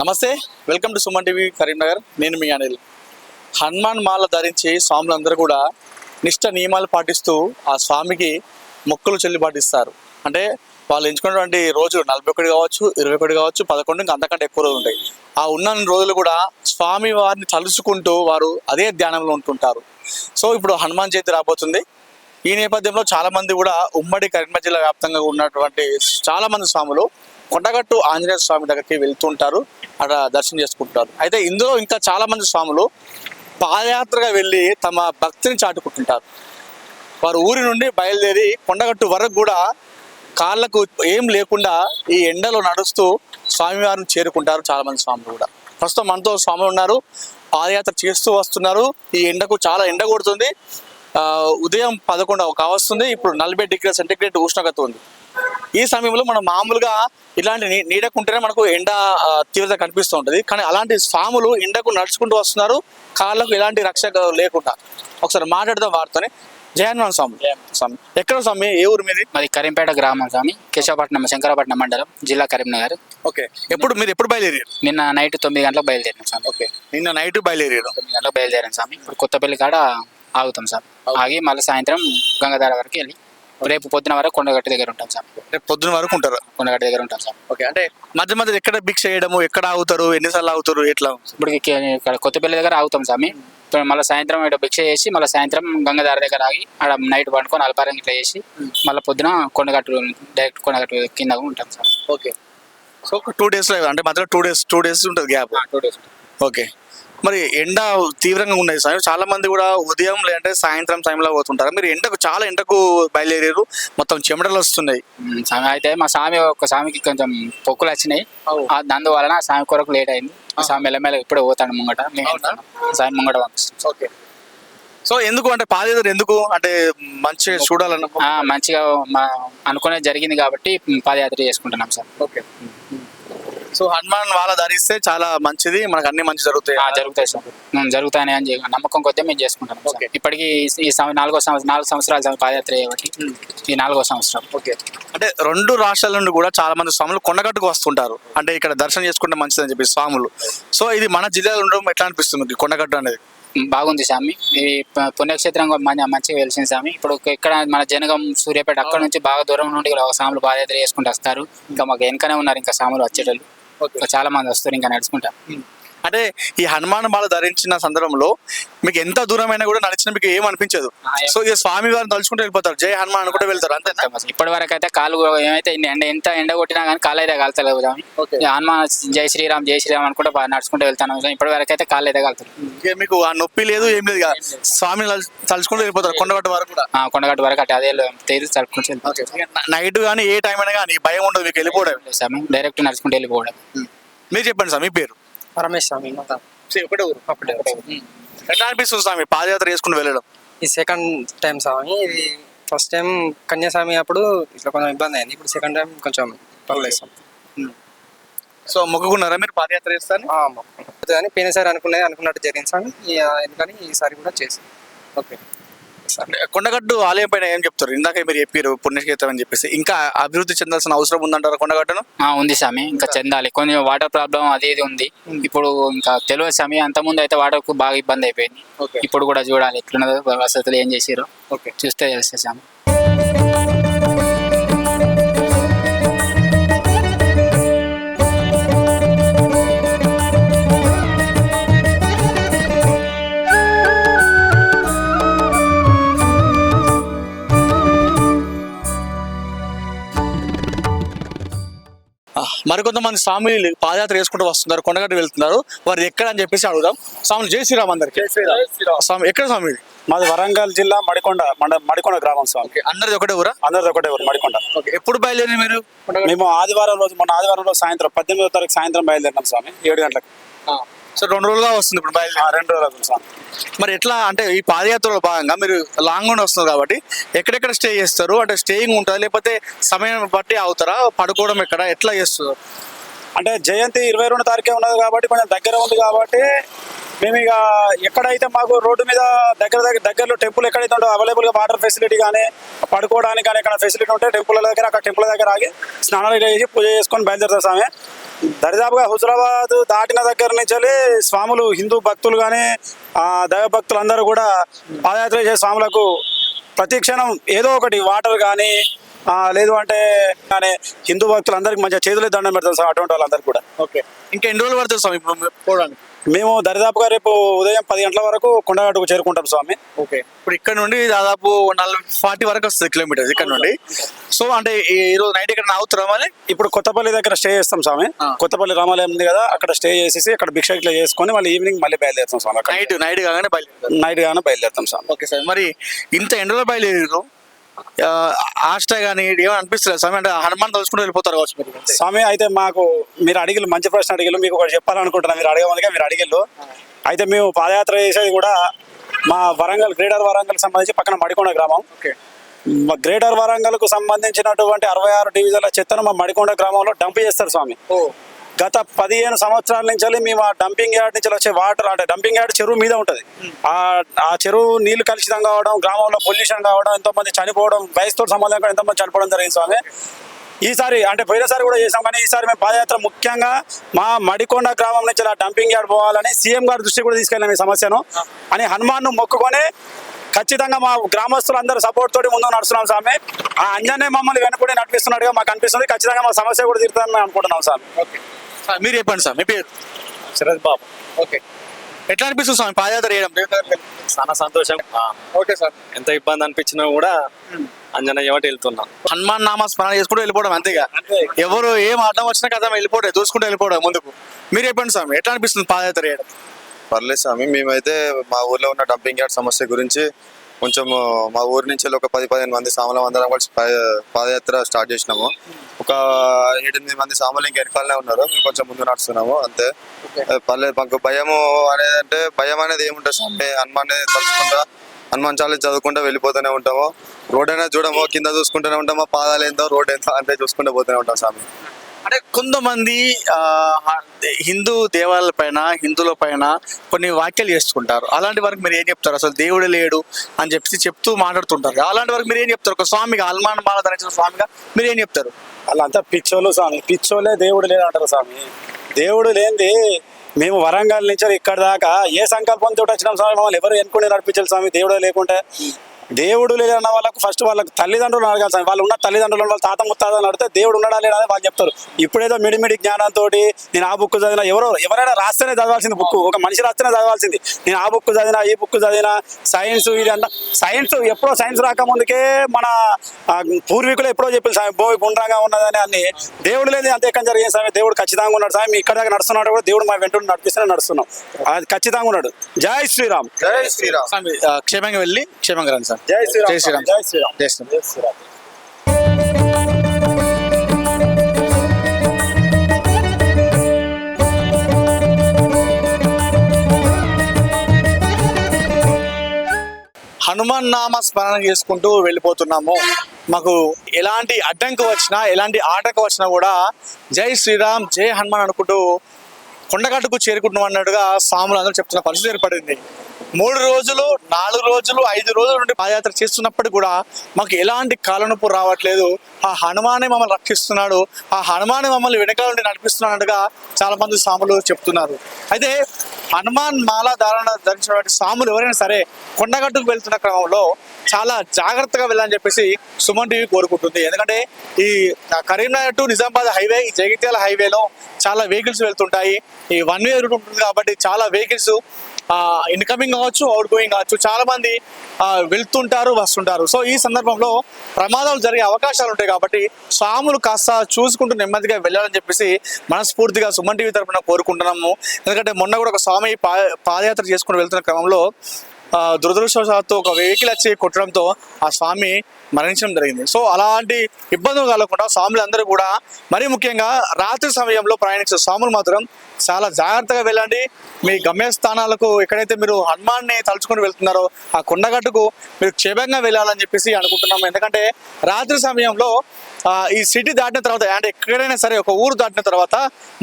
నమస్తే welcome to Suman TV Karimnagar. నేను మీ అనిల్. హనుమాన్ మాల ధరించి స్వాములందరూ కూడా నిష్ట నియమాలు పాటిస్తూ ఆ స్వామికి మొక్కులు చెల్లి పాటిస్తారు అంటే వాళ్ళు ఎంచుకున్నటువంటి రోజు నలభై ఒకటి కావచ్చు ఇరవై ఒకటి కావచ్చు పదకొండు ఇంకా అంతకంటే ఎక్కువ రోజులు ఉంటాయి. ఆ ఉన్న రోజులు కూడా స్వామి వారిని తలుచుకుంటూ వారు అదే ధ్యానంలో ఉంటుంటారు. సో ఇప్పుడు హనుమాన్ జయంతి రాబోతుంది. ఈ నేపథ్యంలో చాలామంది కూడా ఉమ్మడి కరీంనగర్ జిల్లా వ్యాప్తంగా ఉన్నటువంటి చాలామంది స్వాములు కొండగట్టు ఆంజనేయ స్వామి దగ్గరికి వెళ్తుంటారు. అక్కడ దర్శనం చేసుకుంటారు. అయితే ఇందులో ఇంకా చాలా మంది స్వాములు పాదయాత్రగా వెళ్ళి తమ భక్తిని చాటుకుంటుంటారు. వారు ఊరి నుండి బయలుదేరి కొండగట్టు వరకు కూడా కాళ్ళకు ఏం లేకుండా ఈ ఎండలో నడుస్తూ స్వామివారిని చేరుకుంటారు చాలా మంది స్వాములు కూడా. ప్రస్తుతం మనతో స్వాములు ఉన్నారు. పాదయాత్ర చేస్తూ వస్తున్నారు. ఈ ఎండకు చాలా ఎండ కొడుతుంది. ఉదయం పదకొండు కావస్తుంది. ఇప్పుడు నలభై డిగ్రీ సెంటిగ్రేడ్ ఉష్ణోగ్రత ఉంది. ఈ సమయంలో మనం మామూలుగా ఇలాంటి నీడకుంటేనే మనకు ఎండ తీవ్రత కనిపిస్తూ ఉంటుంది. కానీ అలాంటి స్వాములు ఎండకు నడుచుకుంటూ వస్తున్నారు. కాళ్ళకు ఎలాంటి రక్షక లేకుండా. ఒకసారి మాట్లాడదాం వారితోనే. జయహనుమాన్ స్వామి. స్వామి. ఎక్కడ స్వామి? ఏ ఊరు మీది? మాది కరీంపేట గ్రామం స్వామి. కేశవపట్నం శంకరపట్నం మండలం జిల్లా కరీంనగర్. ఓకే. ఎప్పుడు మీరు ఎప్పుడు బయలుదేరారు? నిన్న నైట్ తొమ్మిది గంటలకు బయలుదేరాం స్వామి. ఓకే. నిన్న నైట్ బయలుదేరారు? తొమ్మిది గంటలకు బయలుదేరాం స్వామి. ఇప్పుడు కొత్తపల్లి కాడ ఆగుతాం స్వామి. ఆగి మళ్ళీ సాయంత్రం గంగాధార వరకు వెళ్ళి రేపు పొద్దున వరకు కొండగట్టు దగ్గర ఉంటాం స్వామి రేపు పొద్దున వరకు ఉంటారు? కొండగట్టు దగ్గర ఉంటాం స్వామి ఓకే అంటే మధ్య మధ్య ఎక్కడ భిక్ష చేయడము ఎక్కడ ఆగుతారు ఎన్నిసార్లు ఆగుతారు ఎట్లా? ఇప్పుడు ఇక- ఇక్కడ కొత్తపల్లి దగ్గర ఆగుతాం స్వామి మళ్ళీ సాయంత్రం ఇక్కడ భిక్ష చేసి మళ్ళీ సాయంత్రం గంగాధార దగ్గర ఆగి ఆడ నైట్ పండుకొని అల్పారం ఇట్లా చేసి మళ్ళీ పొద్దున కొండగట్టు డైరెక్ట్ కొండగట్టు కింద ఉంటాం స్వామి ఓకే. సో టూ డేస్ అంటే మధ్యలో టూ డేస్ టూ డేస్ ఉంటుంది గ్యాప్. Two days okay. మరి ఎండ తీవ్రంగా ఉన్నది సార్. చాలా మంది కూడా ఉదయం లేదంటే సాయంత్రం టైంలో పోతుంటారు. మీరు ఎండకు చాలా ఎండకు బయలుదేరారు. మొత్తం చెమటలు వస్తున్నాయి. స్వామి అయితే మా స్వామి ఒక స్వామికి కొంచెం పొక్కులు వచ్చినాయి. ఆ అందువలన స్వామి కొరకు లేట్ అయింది. స్వామి మెల్లమెల్ల ఇప్పుడే పోతాడు ముంగట. స్వామి ముంగట పంపిస్తాం ఓకే. సో ఎందుకు అంటే పాదయాత్ర ఎందుకు? అంటే మంచిగా చూడాలన్న ఆ, మంచిగా మా అనుకునేది జరిగింది కాబట్టి పాదయాత్ర చేసుకుంటున్నాం సార్. ఓకే. సో హనుమాన్ వాళ్ళ ధరిస్తే చాలా మంచిది. మనకు అన్ని మంచి జరుగుతాయి. ఆ, జరుగుతాయి సార్. ఉమ్, జరుగుతాయని అని చెప్పి నమ్మకం కొద్దీ మేము చేసుకుంటాం సార్. ఓకే. ఇప్పటికి ఈ- నాలుగో సంవత్సరం నాలుగు సంవత్సరాలు పాదయాత్ర చేయబట్టి ఈ నాలుగో సంవత్సరం. ఓకే. అంటే రెండు రాష్ట్రాల నుండి కూడా చాలా మంది స్వాములు కొండగట్టుకు వస్తుంటారు. అంటే ఇక్కడ దర్శనం చేసుకుంటే మంచిదని చెప్పి స్వాములు. సో ఇది మన జిల్లాలో ఉండడం ఎట్లా అనిపిస్తుంది మీకు కొండగట్టు అనేది? ఉమ్, బాగుంది స్వామి. ఈ ప- పుణ్యక్షేత్రం కూడా మంచి మంచిగా వెలిసింది స్వామి. ఇప్పుడు ఇక్కడ మన జనగం సూర్యాపేట అక్కడ నుంచి బాగా దూరం నుండి కూడా స్వాములు పాదయాత్ర చేసుకుంటూ వస్తారు. ఇంకా మాకు వెనకనే ఉన్నారు ఇంకా స్వాములు వచ్చేటోళ్ళు. ఇంకా చాలా మంది వస్తారు ఇంకా నడుచుకుంటా. అంటే ఈ హనుమాన్ మాల ధరించిన సందర్భంలో మీకు ఎంత దూరమైనా కూడా నడిచిన మీకు ఏం అనిపించదు. సో ఇక స్వామి వారిని తలుచుకుంటూ వెళ్ళిపోతారు. జై హనుమాన్ అనుకుంటే వెళ్తారు అంతేనా ఇప్పటి వరకు అయితే కాలు ఏమైతే ఎండ ఎంత ఎండ కొట్టినా కానీ కాలు అయితే స్వామి. ఇక హనుమాన్ జై శ్రీరామ్ జై శ్రీరామ్ అనుకుంటే నడుచుకుంటూ వెళ్తాను. ఇప్పటి వరకు అయితే కాళ్ళు అయితే కాలుతారు ఇక మీకు ఆ నొప్పి లేదు ఏం లేదు. తలు- తలుచుకుంటూ వెళ్ళిపోతారు కొండగట్టు వరకు కూడా. కొండగట్టు వరకు అటు అదే తేదీ చదువుకుంటూ ఓకే. నైట్ కానీ ఏ టైం అయినా కానీ భయం ఉండదు మీకు వెళ్ళిపోవడం. స్వామి డైరెక్ట్ నడుచుకుంటూ వెళ్ళిపోవడం. మీరు చెప్పండి స్వామి మీ పేరు? రమేష్ స్వామి ఒకటే ఊరు అప్పుడే ఎట్లా అనిపిస్తుంది స్వామి? పాదయాత్ర చేసుకుని వెళ్ళడం? ఈ సెకండ్ టైం స్వామి ఇది ఫస్ట్ టైం కన్యాస్వామి అప్పుడు ఇట్లా కొంచెం ఇబ్బంది అయింది. ఇప్పుడు సెకండ్ టైం కొంచెం పర్లేదు స్వామి. సో మొక్కుకున్నారా మీరు పాదయాత్ర చేస్తాను. కానీ పోయినసారి అనుకున్నది అనుకున్నట్టు జరిగింది స్వామి. ఎందుకని ఈసారి కూడా చేసి ఓకే కొండగట్టు ఆలయం పైన ఏం చెప్తారు? ఇందాక మీరు చెప్పారు పుణ్యక్షేత్రం అని చెప్పేసి. ఇంకా అభివృద్ధి చెందాల్సిన అవసరం ఉందంటారు కొండగట్టును? ఉంది స్వామి. ఇంకా చెందాలి. కొంచెం వాటర్ ప్రాబ్లం అది ఇది ఉంది. ఇప్పుడు ఇంకా తెలియదు స్వామి. అంత ముందు అయితే వాటర్ బాగా ఇబ్బంది అయిపోయింది. ఓకే. ఇప్పుడు కూడా చూడాలి. ఎట్లున్నదో వసతులు ఏం చేసిరో ఓకే. చూస్తే తెలుస్తుంది స్వామి. మరికొంతమంది స్వామిలు పాదయాత్ర చేసుకుంటూ వస్తున్నారు కొండగట్టు వెళ్తున్నారు. వారు ఎక్కడ అని చెప్పేసి అడుగుదాం. స్వామి జై శ్రీరామ్ అందరికి. స్వామి ఎక్కడ స్వామి? మాది వరంగల్ జిల్లా మడికొండ మండ మడికొండ గ్రామం స్వామి. ఓకే అందరిది ఒకటే ఊరా? అందరిది ఒకటే ఊరు మడికొండ. ఓకే ఎప్పుడు బయలుదేరి మీరు? మేము ఆదివారం రోజు మొన్న ఆదివారం రోజు సాయంత్రం పద్దెనిమిదో తారీఖు సాయంత్రం బయలుదేరినాం స్వామి ఏడు గంటలకు. సో రెండు రోజులుగా వస్తుంది ఇప్పుడు ఆ, బయలుదేరి రెండు రోజులు అవుతుంది స్వామి మరి ఎట్లా అంటే ఈ పాదయాత్రలో భాగంగా మీరు లాంగ్ నుండి వస్తున్నారు కాబట్టి ఎక్కడెక్కడ స్టే చేస్తారు? అంటే స్టేయింగ్ ఉంటుందా? లేకపోతే సమయం బట్టి అవుతారా? పడుకోవడం ఎక్కడ? ఎట్లా చేస్తారు? అంటే జయంతి ఇరవై రెండు తారీఖే ఉన్నది కాబట్టి కొంచెం దగ్గర ఉంది కాబట్టి మేము ఇక ఎక్కడైతే మాకు రోడ్డు మీద దగ్గర దగ్గర దగ్గరలో టెంపుల్ ఎక్కడైతే ఉందో అవైలబుల్గా వాటర్ ఫెసిలిటీ కానీ పడుకోవడానికి కానీ ఎక్కడ ఫెసిలిటీ ఉంటే టెంపుల్ దగ్గర అక్కడ టెంపుల్ దగ్గర ఆగి స్నానాలు చేసి పూజ చేసుకొని బయలుదేరుతాం స్వామి. దరిదాపుగా హుజరాబాద్ దాటిన దగ్గర నుంచి వెళ్ళి స్వాములు హిందూ భక్తులు కానీ దైవ భక్తులు అందరూ కూడా పాదయాత్ర చేసే స్వాములకు ప్రతి క్షణం ఏదో ఒకటి వాటర్ కానీ లేదు అంటే కానీ హిందూ భక్తులు అందరికి మంచిగా చేతులు దండం పెడతాం సార్ అటువంటి వాళ్ళందరికీ కూడా. ఓకే. ఇంకా ఎన్ని రోజులు పడుతుంది స్వామి ఇప్పుడు పోవడానికి? మేము దరిదాపుగా రేపు ఉదయం పది గంటల వరకు కొండగట్టుకు చేరుకుంటాం స్వామి. ఓకే. ఇప్పుడు ఇక్కడ నుండి దాదాపు నలభై ఫార్టీ వరకు వస్తుంది కిలోమీటర్స్ ఇక్కడ నుండి. సో అంటే ఈ రోజు నైట్ ఇక్కడ అవుతారా మళ్ళీ? ఇప్పుడు కొత్తపల్లి దగ్గర స్టే చేస్తాం స్వామి. కొత్తపల్లి రామాలయం ఉంది కదా అక్కడ స్టే చేసేసి అక్కడ భిక్ష ఇట్లా చేసుకొని మళ్ళీ ఈవినింగ్ మళ్ళీ బయలుదేరుతాం స్వామి నైట్ నైట్ కాగానే బయలుదేరుతారు. నైట్ గానే బయలుదేరుతాం స్వామి. Okay sir. మరి ఇంత ఎండలో బయలుదేరారు ఆ, ఆష్ట కానీ ఏమైనా అనిపిస్తలేదు. స్వామి అంటే హనుమాన్ తలుచుకుంటూ వెళ్ళిపోతారు కావచ్చు మీరు. స్వామి అయితే మాకు మీరు అడిగిలు మంచి ప్రశ్న అడిగిలు మీకు ఒకటి చెప్పాలనుకుంటున్నా. మీరు అడగమనిగా మీరు అడిగిల్లు అయితే మేము పాదయాత్ర చేసేది కూడా మా వరంగల్ గ్రేటర్ వరంగల్ సంబంధించి పక్కన మడికొండ గ్రామం. ఓకే. మా గ్రేటర్ వరంగల్కు సంబంధించినటువంటి అరవై ఆరు డివిజన్ల చెత్తను మా మడికొండ గ్రామంలో డంప్ చేస్తారు స్వామి. ఓ. గత పదిహేను సంవత్సరాల నుంచి మేము ఆ డంపింగ్ యార్డ్ నుంచి వచ్చే వాటర్ అంటే డంపింగ్ యార్డ్ చెరువు మీద ఉంటుంది. ఆ ఆ చెరువు నీళ్ళు కలుషితం కావడం గ్రామంలో పొల్యూషన్ కావడం ఎంతో మంది చనిపోవడం వయసుతో సంబంధం ఎంతో మంది చనిపోవడం జరిగింది స్వామి. ఈసారి అంటే పోయినసారి కూడా చేసాం కానీ ఈసారి మేము పాదయాత్ర ముఖ్యంగా మా మడికొండ గ్రామం నుంచి ఆ డంపింగ్ యార్డ్ పోవాలని సీఎం గారి దృష్టి కూడా తీసుకెళ్ళాం ఈ సమస్యను. అని హనుమాన్ మొక్కుకొని ఖచ్చితంగా మా గ్రామస్తులు అందరూ సపోర్ట్ తోటి ముందు నడుస్తున్నాం స్వామి. ఆ అంజనే మమ్మల్ని వెనుకడే నడిపిస్తున్నట్టుగా మాకు అనిపిస్తుంది. ఖచ్చితంగా మా సమస్య కూడా తీరుతుందని అనుకుంటున్నాం స్వామి. ఓకే. సార్ మీరు చెప్పండి సార్ మీ పేరు? శరత్ బాబు. ఓకే. ఎట్లా అనిపిస్తుంది స్వామి పాదయాత్ర చేయడం? చాలా సంతోషం. ఆ, ఓకే సార్. ఎంత ఇబ్బంది అనిపించినా కూడా అంజన ఏమంటే వెళ్తున్నా. హనుమాన్ నామ స్మరణ చేసుకుంటూ వెళ్ళిపోవడం అంతేగా? ఎవరు ఏం అడ్డం వచ్చినా కదా వెళ్ళిపోవడం దూసుకుంటూ వెళ్ళిపోవడం ముందుకు. మీరు చెప్పండి స్వామి ఎట్లా అనిపిస్తుంది పాదయాత్ర చేయడం? పర్లేదు స్వామి మేమైతే మా ఊర్లో ఉన్న డంపింగ్ యార్డ్ సమస్య గురించి కొంచెం మా ఊరి నుంచి ఒక పది పదిహేను మంది సాములం అందరం కలిసి పాదయాత్ర స్టార్ట్ చేసినాము. ఒక ఏడెనిమిది మంది సాములు ఇంకా వెనకాలనే ఉన్నారు. మేము కొంచెం ముందు నడుస్తున్నాము అంతే. పర్లేదు మాకు భయము అనేది అంటే భయం అనేది ఏముంటుంది స్వామి. హనుమాన్ తలుచుకుంటా హనుమాన్ చాలీస్ చదువుకుంటా వెళ్ళిపోతూనే ఉంటాము. రోడ్ అయినా చూడము కింద చూసుకుంటూనే ఉంటాము పాదాలు ఏందో రోడ్ ఏందో అంటే చూసుకుంటూ పోతూనే ఉంటాం స్వామి. అంటే కొంతమంది హిందూ దేవాలయాల పైన హిందువుల పైన కొన్ని వ్యాఖ్యలు చేసుకుంటారు అలాంటి వరకు మీరు ఏం చెప్తారు? అసలు దేవుడు లేడు అని చెప్పి చెప్తూ మాట్లాడుతుంటారు అలాంటి వరకు మీరు ఏం చెప్తారు? ఒక స్వామిగా హనుమాన్ మాల ధరించిన స్వామిగా మీరు ఏం చెప్తారు? వాళ్ళంతా పిచ్చోళ్ళు స్వామి. పిచ్చోలే దేవుడు లేదంటారు స్వామి. దేవుడు లేనిది మేము వరంగల్ నుంచి ఇక్కడ దాకా ఏ సంకల్పంతో వచ్చినాం స్వామి? మమ్మల్ని ఎవరు ఎన్నుకుని నడిపించాలి స్వామి. దేవుడే లేకుంటే. దేవుడు లేదన్న వాళ్ళకు ఫస్ట్ వాళ్ళకి తల్లిదండ్రులు అడగాలి స్వామి వాళ్ళు ఉన్న తల్లిదండ్రులు వాళ్ళ తాత ముత్తాతని అడిగితే దేవుడు ఉన్నాడా అని వాళ్ళు చెప్తారు. ఇప్పుడేదో మిడిమిడి జ్ఞానంతో నేను ఆ బుక్ చదివినా ఎవరో ఎవరైనా రాస్తేనే చదవాల్సింది బుక్ ఒక మనిషి రాస్తేనే చదవాల్సింది. నేను ఆ బుక్ చదివినా ఈ బుక్ చదివినా సైన్స్ ఇది అంతా సైన్స్ ఎప్పుడో సైన్స్ రాకముందుకే మన పూర్వీకులు ఎప్పుడో చెప్పారు స్వామి భూమి గుండ్రంగా ఉన్నదని అన్ని. దేవుడు లేదు అంతే ఎక్కడ జరిగింది స్వామి. దేవుడు ఖచ్చితంగా ఉన్నాడు స్వామి. మీ ఇక్కడ దాకా నడుస్తున్నాడు కూడా దేవుడు మా వెంట నడిపిస్తూనే నడుస్తున్నాం. అది ఖచ్చితంగా ఉన్నాడు. జై శ్రీరామ్. జై శ్రీరామ్. క్షేమంగా వెళ్ళి క్షేమంగా రండి జై శ్రీరామ్ జై శ్రీరామ్. జై శ్రీరామ్ జై శ్రీరామ్. జై శ్రీరామ్ హనుమాన్ నామ స్మరణ చేసుకుంటూ వెళ్ళిపోతున్నాము మాకు ఎలాంటి అడ్డంకి వచ్చినా ఎలాంటి ఆటంకం వచ్చినా కూడా జై శ్రీరామ్ జై హనుమాన్ అనుకుంటూ కొండగట్టుకు చేరుకుంటున్నాం అన్నట్టుగా స్వాములు అందరూ చెప్తున్న పరిస్థితి ఏర్పడింది మూడు రోజులు నాలుగు రోజులు ఐదు రోజుల నుండి పాదయాత్ర చేస్తున్నప్పుడు కూడా మాకు ఎలాంటి కాలనొప్పు రావట్లేదు. ఆ హనుమానే మమ్మల్ని రక్షిస్తున్నాడు. ఆ హనుమానే మమ్మల్ని వెనకాల నుండి నడిపిస్తున్నాడుగా చాలా మంది సాములు చెప్తున్నారు. అయితే హనుమాన్ మాల ధారణ ధరించినటువంటి సాములు ఎవరైనా సరే కొండగట్టుకు వెళ్తున్న క్రమంలో చాలా జాగ్రత్తగా వెళ్ళాలని చెప్పేసి సుమన్ టీవీ కోరుకుంటుంది. ఎందుకంటే ఈ కరీంనగర్ టు నిజామాబాద్ హైవే ఈ జగిత్యాల హైవేలో చాలా వెహికల్స్ వెళ్తుంటాయి. ఈ వన్ వే రూట్ ఉంటుంది కాబట్టి చాలా వెహికల్స్ ఇన్కమింగ్ కావచ్చు అవుట్ గోయింగ్ కావచ్చు చాలా మంది వెళ్తుంటారు వస్తుంటారు. సో ఈ సందర్భంలో ప్రమాదాలు జరిగే అవకాశాలు ఉంటాయి కాబట్టి స్వాములు కాస్త చూసుకుంటూ నెమ్మదిగా వెళ్ళాలని చెప్పేసి మనస్ఫూర్తిగా సుమన్ టీవీ తరపున కోరుకుంటున్నాము. ఎందుకంటే మొన్న కూడా ఒక స్వామి పా పాదయాత్ర చేసుకుని వెళ్తున్న క్రమంలో దురదృష్టవశాత్తు ఒక వెహికల్ వచ్చి కొట్టడంతో ఆ స్వామి మరణించడం జరిగింది. సో అలాంటి ఇబ్బందులు కలగకుండా స్వాములు అందరూ కూడా మరీ ముఖ్యంగా రాత్రి సమయంలో ప్రయాణించే స్వాములు మాత్రం చాలా జాగ్రత్తగా వెళ్ళండి. మీ గమ్యస్థానాలకు ఎక్కడైతే మీరు హనుమాన్ని తలుచుకొని వెళ్తున్నారో ఆ కొండగట్టుకు మీరు క్షేమంగా వెళ్ళాలని చెప్పేసి అనుకుంటున్నాము. ఎందుకంటే రాత్రి సమయంలో ఈ సిటీ దాటిన తర్వాత అంటే ఎక్కడైనా సరే ఒక ఊరు దాటిన తర్వాత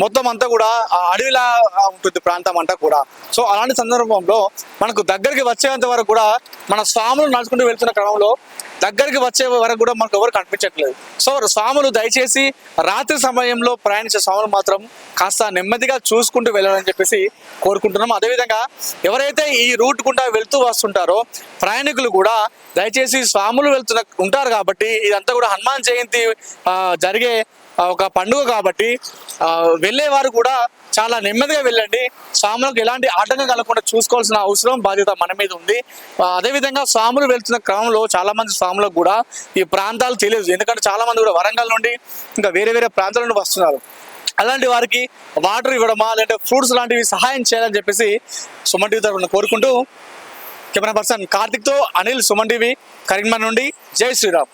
మొత్తం అంతా కూడా ఆ అడవిలా ఉంటుంది ప్రాంతం అంతా కూడా. సో అలాంటి సందర్భంలో మనకు దగ్గరికి వచ్చేంత వరకు కూడా మన స్వాములు నడుచుకుంటూ వెళ్తున్న క్రమంలో దగ్గరికి వచ్చే వరకు కూడా మనకు ఎవరు కనిపించట్లేదు. సో స్వాములు దయచేసి రాత్రి సమయంలో ప్రయాణించే స్వాములు మాత్రం కాస్త నెమ్మదిగా చూసుకుంటూ వెళ్ళాలని చెప్పేసి కోరుకుంటున్నాం. అదేవిధంగా ఎవరైతే ఈ రూట్ గుండా వెళ్తూ వస్తుంటారో ప్రయాణికులు కూడా దయచేసి స్వాములు వెళ్తున్న ఉంటారు కాబట్టి ఇదంతా కూడా హనుమాన్ జయంతి జరిగే ఒక పండుగ కాబట్టి వెళ్ళేవారు కూడా చాలా నెమ్మదిగా వెళ్ళండి. స్వాములకు ఎలాంటి ఆటంకం కలగకుండా చూసుకోవాల్సిన అవసరం బాధ్యత మన మీద ఉంది. అదేవిధంగా స్వాములు వెళ్తున్న క్రమంలో చాలా మంది స్వాములకు కూడా ఈ ప్రాంతాలు తెలియదు. ఎందుకంటే చాలా మంది కూడా వరంగల్ నుండి ఇంకా వేరే వేరే ప్రాంతాల నుండి వస్తున్నారు. అలాంటి వారికి వాటర్ ఇవ్వడమా లేదంటే ఫ్రూట్స్ లాంటివి సహాయం చేయాలని చెప్పేసి సుమన్ టీవీ తరఫున కోరుకుంటూ కెమెరా పర్సన్ కార్తిక్తో అనిల్ సుమన్ టీవీ కరీంనగర్ నుండి జై శ్రీరామ్.